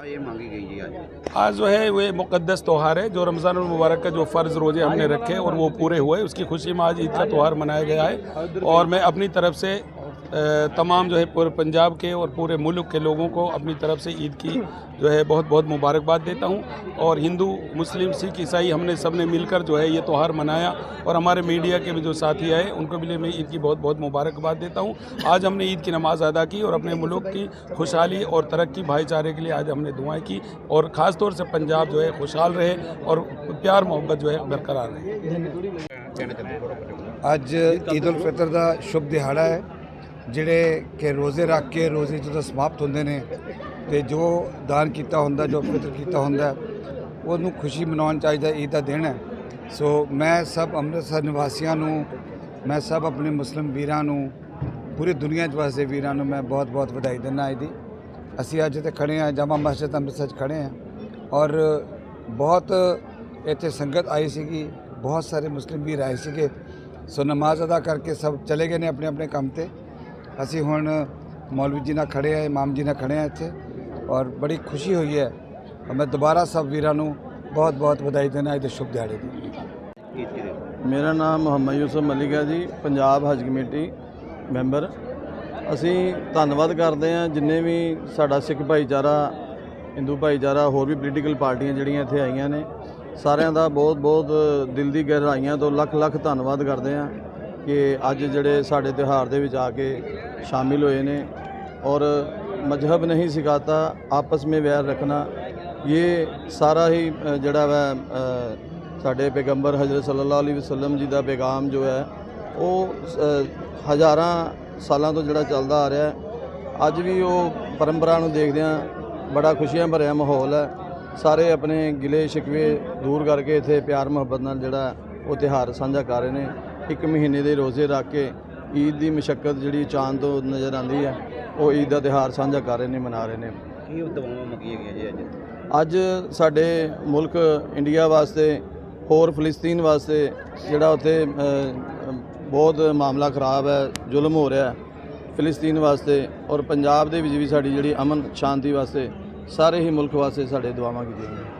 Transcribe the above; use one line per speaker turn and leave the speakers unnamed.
जी आज।
जो है वह मुकदस त्यौहार है, जो रमज़ान मुबारक का जो फ़र्ज़ रोज़े हमने रखे और वो पूरे हुए उसकी खुशी में आज ईद का त्यौहार मनाया गया है। और मैं अपनी तरफ़ से तमाम जो है पूरे पंजाब के और पूरे मुल्क के लोगों को अपनी तरफ से ईद की जो है बहुत बहुत मुबारकबाद देता हूँ और हिंदू मुस्लिम सिख ईसाई हमने सब ने मिलकर जो है ये त्यौहार मनाया और हमारे मीडिया के भी जो साथी आए उनको भी मैं ईद की बहुत बहुत मुबारकबाद देता हूँ आज हमने ईद की नमाज़ अदा की और अपने मुल्क की खुशहाली और तरक्की भाईचारे के लिए आज हमने दुआएं की और ख़ास तौर से पंजाब जो है खुशहाल रहे और प्यार मोहब्बत जो है बरकरार रहे
कहना चाहते हैं
ਅੱਜ ਈਦ ਉਲ ਫਿਤਰ ਦਾ ਸ਼ੁਭ ਦਿਹਾੜਾ ਹੈ ਜਿਹੜੇ ਕਿ ਰੋਜ਼ੇ ਰੱਖ ਕੇ ਰੋਜ਼ੇ ਜਦੋਂ ਸਮਾਪਤ ਹੁੰਦੇ ਨੇ ਤੇ ਜੋ ਦਾਨ ਕੀਤਾ ਹੁੰਦਾ, ਜੋ ਫਿਤਰ ਕੀਤਾ ਹੁੰਦਾ, ਉਹਨੂੰ ਖੁਸ਼ੀ ਮਨਾਉਣ ਚਾਹੀਦਾ ਈਦ ਦਾ ਦਿਨ ਹੈ। ਸੋ ਮੈਂ ਸਭ ਅੰਮ੍ਰਿਤਸਰ ਨਿਵਾਸੀਆਂ ਨੂੰ, ਮੈਂ ਸਭ ਆਪਣੇ ਮੁਸਲਿਮ ਵੀਰਾਂ ਨੂੰ, ਪੂਰੀ ਦੁਨੀਆ 'ਚ ਵਸਦੇ ਵੀਰਾਂ ਨੂੰ ਮੈਂ ਬਹੁਤ-ਬਹੁਤ ਵਧਾਈ ਦਿੰਦਾ ਅੱਜ ਦੀ ਅਸੀਂ ਅੱਜ ਤੇ ਖੜੇ ਹਾਂ, ਜਾਮਾ ਮਸਜਿਦ ਅੰਮ੍ਰਿਤਸਰ 'ਚ ਖੜੇ ਹਾਂ ਔਰ ਬਹੁਤ ਇੱਥੇ ਸੰਗਤ ਆਈ ਸੀਗੀ, ਬਹੁਤ ਸਾਰੇ ਮੁਸਲਿਮ ਵੀਰ ਆਏ ਸੀਗੇ। ਸੋ ਨਮਾਜ਼ ਅਦਾ ਕਰਕੇ ਸਭ ਚਲੇ ਗਏ ਨੇ ਆਪਣੇ ਆਪਣੇ ਕੰਮ ਤੇ। ਅਸੀਂ ਹੁਣ ਮੌਲਵੀ ਜੀ ਨਾਲ ਖੜੇ ਆ ਇਮਾਮ ਜੀ ਨਾਲ ਖੜੇ ਆ ਇੱਥੇ ਔਰ ਬੜੀ ਖੁਸ਼ੀ ਹੋਈ ਹੈ। ਮੈਂ ਦੁਬਾਰਾ ਸਭ ਵੀਰਾਂ ਨੂੰ ਬਹੁਤ ਬਹੁਤ ਵਧਾਈ ਦੇਣਾ ਇਹਦੇ ਸ਼ੁਭ ਦਿਹਾੜੇ ਦੀ।
ਮੇਰਾ ਨਾਮ ਮੁਹੰਮਦ ਯੂਸਫ ਮਲਿਕ ਜੀ, ਪੰਜਾਬ ਹਜ ਕਮੇਟੀ ਮੈਂਬਰ। ਅਸੀਂ ਧੰਨਵਾਦ ਕਰਦੇ ਹਾਂ ਜਿੰਨੇ ਵੀ ਸਾਡਾ ਸਿੱਖ ਭਾਈਚਾਰਾ, ਹਿੰਦੂ ਭਾਈਚਾਰਾ, ਹੋਰ ਵੀ ਪੋਲੀਟੀਕਲ ਪਾਰਟੀਆਂ ਜਿਹੜੀਆਂ ਇੱਥੇ ਆਈਆਂ ਨੇ, ਸਾਰਿਆਂ ਦਾ ਬਹੁਤ ਬਹੁਤ ਦਿਲ ਦੀ ਗਹਿਰਾਈਆਂ ਤੋਂ ਲੱਖ ਲੱਖ ਧੰਨਵਾਦ ਕਰਦੇ ਹਾਂ। ਕਿ ਅੱਜ ਜਿਹੜੇ ਸਾਡੇ ਤਿਉਹਾਰ ਦੇ ਵਿੱਚ ਆ ਕੇ ਸ਼ਾਮਿਲ ਹੋਏ ਨੇ ਔਰ ਮਜ਼ਹਬ ਨਹੀਂ ਸਿਖਾਤਾ ਆਪਸ ਵਿੱਚ ਵੈਰ ਰੱਖਣਾ ਇਹ ਸਾਰਾ ਹੀ ਅ, ਜਿਹੜਾ ਵਾ ਅ, ਸਾਡੇ ਪੈਗੰਬਰ ਹਜ਼ਰਤ ਸੱਲੱਲਾਹੁ ਅਲੈਹਿ ਵਸੱਲਮ ਜੀ ਦਾ ਪੈਗਾਮ ਜੋ ਹੈ ਉਹ ਹਜ਼ਾਰਾਂ ਸਾਲਾਂ ਤੋਂ ਜਿਹੜਾ ਚੱਲਦਾ ਆ ਰਿਹਾ ਅੱਜ ਵੀ ਉਹ ਪਰੰਪਰਾ ਨੂੰ ਦੇਖਦਿਆਂ ਬੜਾ ਖੁਸ਼ੀਆਂ ਭਰਿਆ ਮਾਹੌਲ ਹੈ। ਸਾਰੇ ਆਪਣੇ ਗਿਲੇ ਸ਼ਿਕਵੇ ਦੂਰ ਕਰਕੇ ਇੱਥੇ ਪਿਆਰ ਮੁਹੱਬਤ ਨਾਲ ਜਿਹੜਾ ਉਹ ਤਿਉਹਾਰ ਸਾਂਝਾ ਕਰ ਰਹੇ ਨੇ। ਇੱਕ ਮਹੀਨੇ ਦੇ ਰੋਜ਼ੇ ਰੱਖ ਕੇ ਈਦ ਦੀ ਮਸ਼ੱਕਤ ਜਿਹੜੀ ਚਾਂਦ ਤੋਂ ਨਜ਼ਰ ਆਉਂਦੀ ਹੈ ਉਹ ਈਦ ਦਾ ਤਿਉਹਾਰ ਸਾਂਝਾ ਕਰ ਰਹੇ ਨੇ ਮਨਾ ਰਹੇ ਨੇ।
ਕੀ ਦਵਾਵਾਂ ਮੰਗੀਆਂ ਗਈਆਂ ਜੀ ਅੱਜ?
ਅੱਜ ਸਾਡੇ ਮੁਲਕ ਇੰਡੀਆ ਵਾਸਤੇ ਹੋਰ ਫਲਸਤੀਨ ਵਾਸਤੇ ਜਿਹੜਾ ਉੱਥੇ ਬਹੁਤ ਮਾਮਲਾ ਖਰਾਬ ਹੈ ਜ਼ੁਲਮ ਹੋ ਰਿਹਾ ਹੈ ਫਲਸਤੀਨ ਵਾਸਤੇ ਔਰ ਪੰਜਾਬ ਦੇ ਵਿੱਚ ਵੀ ਸਾਡੀ ਜਿਹੜੀ ਅਮਨ ਸ਼ਾਂਤੀ ਵਾਸਤੇ ਸਾਰੇ ਹੀ ਮੁਲਕ ਵਾਸਤੇ ਸਾਡੇ ਦੁਆਵਾਂ ਕੀਤੀਆਂ